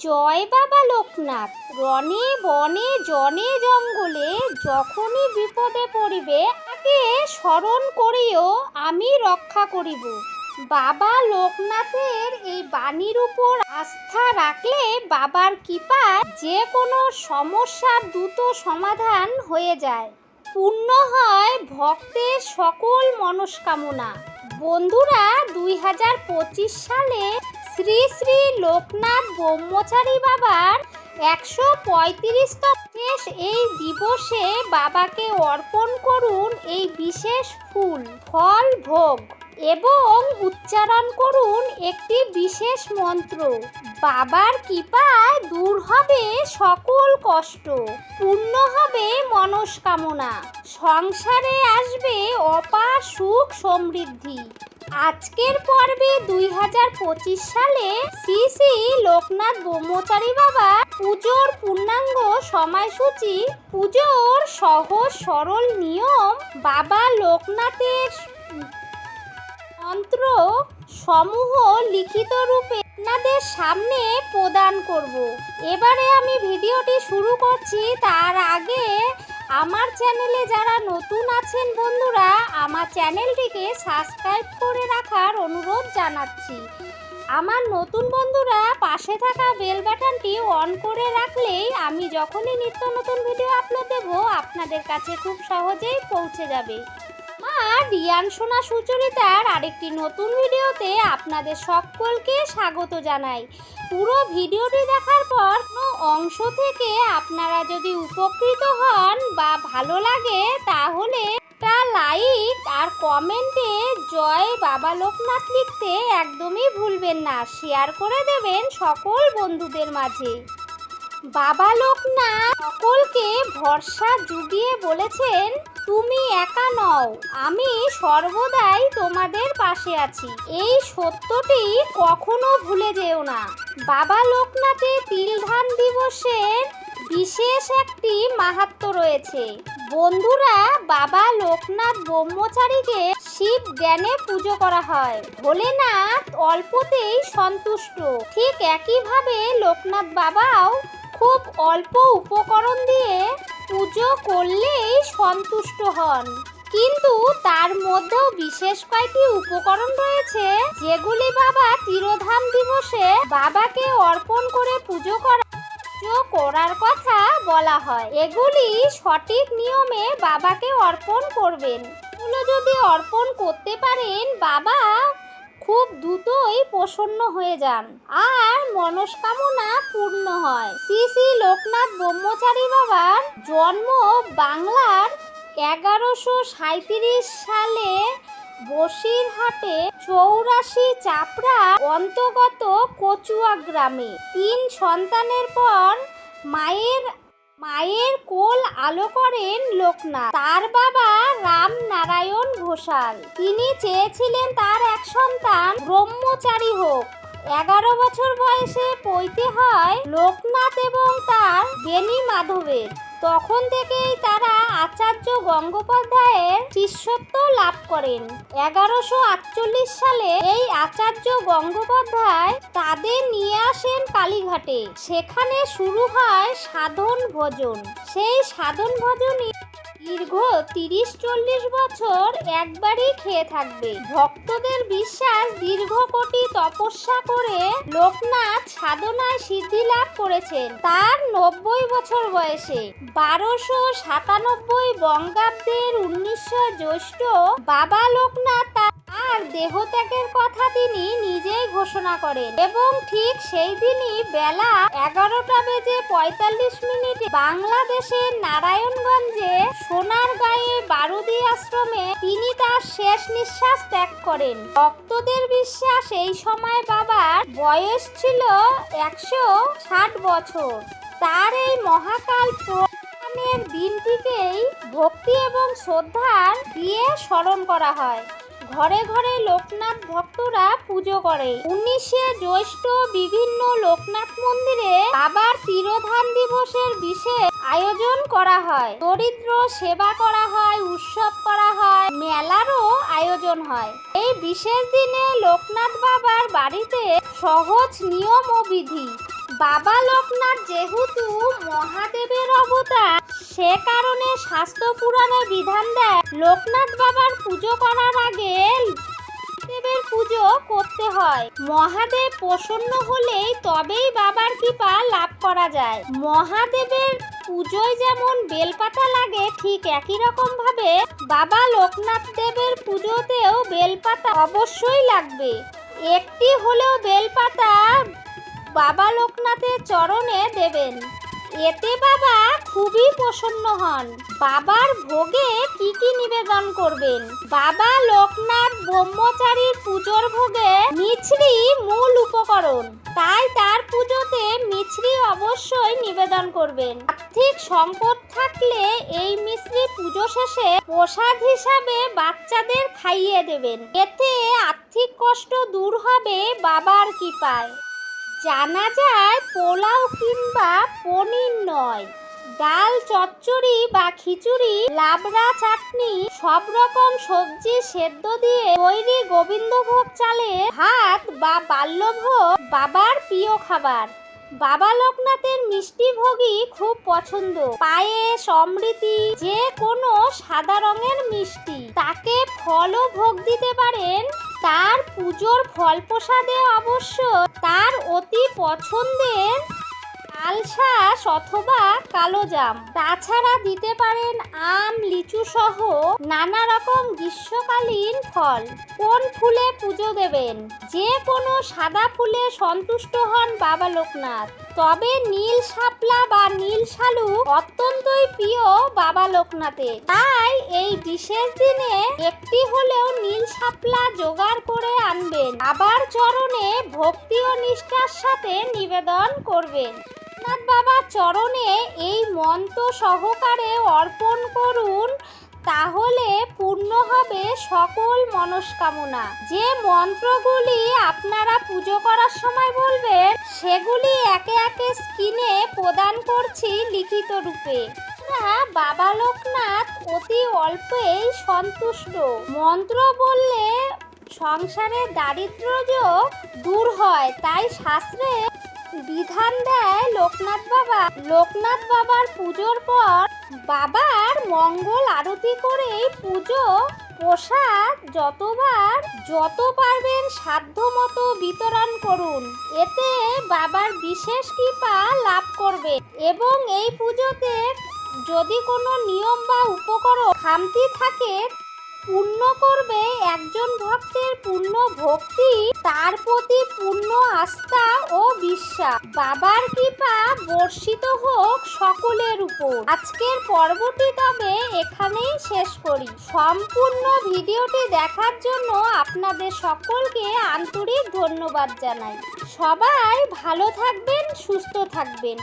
জয় বাবা লোকনাথ। রনে বনে জনে জঙ্গলে যখনই বিপদে পড়িবে তাকে স্মরণ করিও, আমি রক্ষা করিব। বাবা লোকনাথের এই বাণীর উপর আস্থা রাখলে বাবার কৃপায় যে কোনো সমস্যার দ্রুত সমাধান হয়ে যায়। পূর্ণ হয় ভক্তের সকল মনস্কামনা। বন্ধুরা, দুই হাজার পঁচিশ সালে শ্রী শ্রী লোকনাথ ব্রহ্মচারী বাবার একশো পঁয়ত্রিশতম শেষ এই দিবসে বাবাকে অর্পণ করুন এই বিশেষ ফুল, ফল, ভোগ এবং উচ্চারণ করুন একটি বিশেষ মন্ত্র। বাবার কৃপায় দূর হবে সকল কষ্ট, পূর্ণ হবে মনস্কামনা। সংসারে আসবে অপার সুখ সমৃদ্ধি। আজকের পর্বে দুই হাজার পঁচিশ সালে শ্রী শ্রী লোকনাথ ব্রহ্মচারী বাবা পুজোর পূর্ণাঙ্গ সময়সূচি, পুজোর সহজ সরল নিয়ম বাবা লোকনাথের মন্ত্র সমূহ লিখিত রূপে আপনাদের সামনে প্রদান করব। এবারে আমি ভিডিওটি শুরু করছি, তার আগে আমার চ্যানেলে যারা নতুন আছেন বন্ধুরা, আমার চ্যানেলটিকে সাবস্ক্রাইব করে রাখার অনুরোধ জানাচ্ছি। আমার নতুন বন্ধুরা, পাশে থাকা বেল বাটনটি অন করে রাখলেই আমি যখনই নিত্য নতুন ভিডিও আপলোড দেব, আপনাদের কাছে খুব সহজেই পৌঁছে যাবে। মা রিয়ান সোনা সুচরিতার আরেকটি নতুন ভিডিওতে আপনাদের সকলকে স্বাগত জানাই। পুরো ভিডিওটি দেখার পর কোনো অংশ থেকে আপনারা যদি উপকৃত হন বা ভালো লাগে, তাহলে একটা লাইক আর কমেন্টে জয় বাবা লোকনাথ লিখতে একদমই ভুলবেন না। শেয়ার করে দেবেন সকল বন্ধুদের মাঝে। বাবা লোকনাথ সকলকে ভরসা জুগিয়ে বলেছেন তুমি একা নও, আমি সর্বদাই তোমাদের পাশে আছি। এই সত্যটি কখনো ভুলে যেও না। বাবা লোকনাথে তিলধান দিবসের বিশেষ একটি মাহাত্ম রয়েছে। বন্ধুরা, বাবা লোকনাথ ব্রহ্মচারীকে শিব জ্ঞানে পুজো করা হয়। ভোলেনাথ অল্পতেই সন্তুষ্ট। ঠিক একইভাবে লোকনাথ বাবাও খুব অল্প উপকরণ দিয়ে পুজো করলেই সন্তুষ্ট হন। কিন্তু তার মধ্যেও বিশেষ কয়েকটি উপকরণ রয়েছে, যেগুলি বাবা তিরোধাম দিবসে বাবাকে অর্পণ করে পুজো করা করার কথা বলা হয়। এগুলি সঠিক নিয়মে বাবাকে অর্পণ করবেন। যদি অর্পণ করতে পারেন, বাবা খুব দ্রুতই প্রসন্ন হয়ে যান। আর মনস্কামনা পূর্ণ হয়। শ্রী শ্রী লোকনাথ ব্রহ্মচারী বাবার জন্ম বাংলার এগারোশো সাঁত্রিশ সালে বসিরহাটে চৌরাশি চাপড়া অন্তর্গত কচুয়া গ্রামে। তিন সন্তানের পর মায়ের মায়ের কোল আলো করেন লোকনাথ। তার বাবা ঘোষাল তিনি চেয়েছিলেন তার এক সন্তান ব্রহ্মচারী হোক। এগারো বছর বয়সে পৈতে হয় লোকনাথ এবং তার বেনি মাধবের। তখন থেকেই তারা আচার্য গঙ্গোপাধ্যায়ের শিষ্যত্ব লাভ করেন। এগারোশো আটচল্লিশ সালে এই আচার্য গঙ্গোপাধ্যায় তাদের নিয়ে আসেন কালীঘাটে। সেখানে শুরু হয় সাধন ভোজন। সেই সাধন ভোজনই দীর্ঘ তিরিশ চল্লিশ বছর একবারই খেয়ে থাকবে। ভক্তদের বিশ্বাস দীর্ঘ কোটি তপস্যা করে লোকনাথ সাধনায় সিদ্ধি লাভ করেছেন। তার নব্বই বছর বয়সে বারোশো সাতানব্বই বঙ্গাব্দের উনিশশো জ্যৈষ্ঠ বাবা দেহত্যাগের কথা তিনি নিজেই ঘোষণা করেন এবং ঠিক সেই দিনই বেলা এগারোটা বেজে পঁয়তাল্লিশ মিনিটে বাংলাদেশের নারায়ণগঞ্জে সোনার গায়ে বারুদি আশ্রমে তিনি তার শেষ নিঃশ্বাস ত্যাগ করেন। ভক্তদের বিশ্বাস এই সময় বাবার বয়স ছিল একশো ষাট বছর। তার এই মহাকাল দিনটিকেই ভক্তি এবং শ্রদ্ধার দিয়ে স্মরণ করা হয়। ঘরে ঘরে লোকনাথ ভক্তরা পুজো করে। উনিশে জ্যৈষ্ঠ বিভিন্ন লোকনাথ মন্দিরে আবার তিরোধান দিবসের বিশেষ আয়োজন করা হয়। দরিদ্র সেবা করা হয়, উৎসব করা হয়, মেলারও আয়োজন হয়। এই বিশেষ দিনে লোকনাথ বাবার বাড়িতে সহজ নিয়ম ও বিধি। বাবা লোকনাথ যেহেতু মহাদেবের অবতার সে কারণে স্বাস্থ্য পুরাণে বিধান দেয়, লোকনাথ বাবার পুজো করার আগে দেবের পুজো করতে হয়। মহাদেব প্রসন্ন হলেই তবেই বাবার কৃপা লাভ করা যায়। মহাদেবের পুজোয় যেমন বেলপাতা লাগে, ঠিক একই রকম ভাবে বাবা লোকনাথ দেবের পুজোতেও বেলপাতা অবশ্যই লাগবে। একটি হলেও বেলপাতা বাবা লোকনাথের চরণে দেবেন। এতে বাবা খুবই প্রসন্ন হন। বাবার ভোগে কি কি নিবেদন করবেন? বাবা লোকনাথ ব্রহ্মচারীর পুজোর ভোগে মিছরি মূল উপকরণ। তাই তার পুজোতে মিছরি অবশ্যই নিবেদন করবেন। আর্থিক সংকট থাকলে এই মিছরি পুজো শেষে প্রসাদ হিসাবে বাচ্চাদের খাইয়ে দেবেন। এতে আর্থিক কষ্ট দূর হবে বাবার কৃপায়। যায় পোলাও কিংবা পনির নয়। ডাল, চচ্চড়ি বা খিচুড়ি, লাবড়া, চাটনি, সব রকম সবজি সেদ্ধ দিয়ে তৈরি গোবিন্দভোগ চালে ভাত বা বাল্যভোগ বাবার প্রিয় খাবার। বাবা লোকনাথের মিষ্টি ভোগই খুব পছন্দ। পায়েস, অমৃতি, যে কোনো সাদা রঙের মিষ্টি। তাকে ফলও ভোগ দিতে পারেন। তার পুজোর ফল প্রসাদে অবশ্য তার অতি পছন্দের তালশাঁস অথবা কালো জাম। তাছাড়া দিতে পারেন আম, লিচু সহ নানা রকম গ্রীষ্মকালীন ফল। কোন ফুলে পুজো দেবেন? যে কোনো সাদা ফুলে সন্তুষ্ট হন বাবা লোকনাথ। তবে নীল শাপলা বা নীল শালু অত্যন্তই প্রিয় বাবা লোকনাথের। তাই এই বিশেষ দিনে একটি হলেও নীল শাপলা জোগাড় করে আনবেন। আবার চরণে ভক্তি ও নিষ্ঠার সাথে নিবেদন করবেন। লোকনাথ বাবার চরণে এই মন্ত্র সহকারে অর্পণ করুন তাহলে পূর্ণ হবে সকল মনস্কামনা। যে মন্ত্রগুলি আপনারা পুজো করার সময় বলবেন, সেগুলি একে একে স্ক্রিনে প্রদান করছি লিখিত রূপে। বাবা লোকনাথ অতি অল্পেই সন্তুষ্ট। মন্ত্র বললে সংসারের দারিদ্র্য যোগ দূর হয়, তাই শাস্ত্রে বিধান দেয় লোকনাথ বাবা। লোকনাথ বাবার পুজোর পর বাবার মঙ্গল আরতি করেই পুজো, প্রসাদ যতবার, যত পারবেন সাধ্য মতো বিতরণ করুন। এতে বাবার বিশেষ কৃপা লাভ করবে এবং এই পুজোতে যদি কোনো নিয়ম বা উপকরণ খামতি থাকে পূর্ণ করবে, একজন ভক্তের পূর্ণ ভক্তি, তার প্রতি পূর্ণ আস্থা ও বিশ্বাস। বাবার কৃপা বর্ষিত হোক সকলের উপর। আজকের পর্বটি তবে এখানেই শেষ করি। সম্পূর্ণ ভিডিওটি দেখার জন্য আপনাদের সকলকে আন্তরিক ধন্যবাদ জানাই। সবাই ভালো থাকবেন, সুস্থ থাকবেন।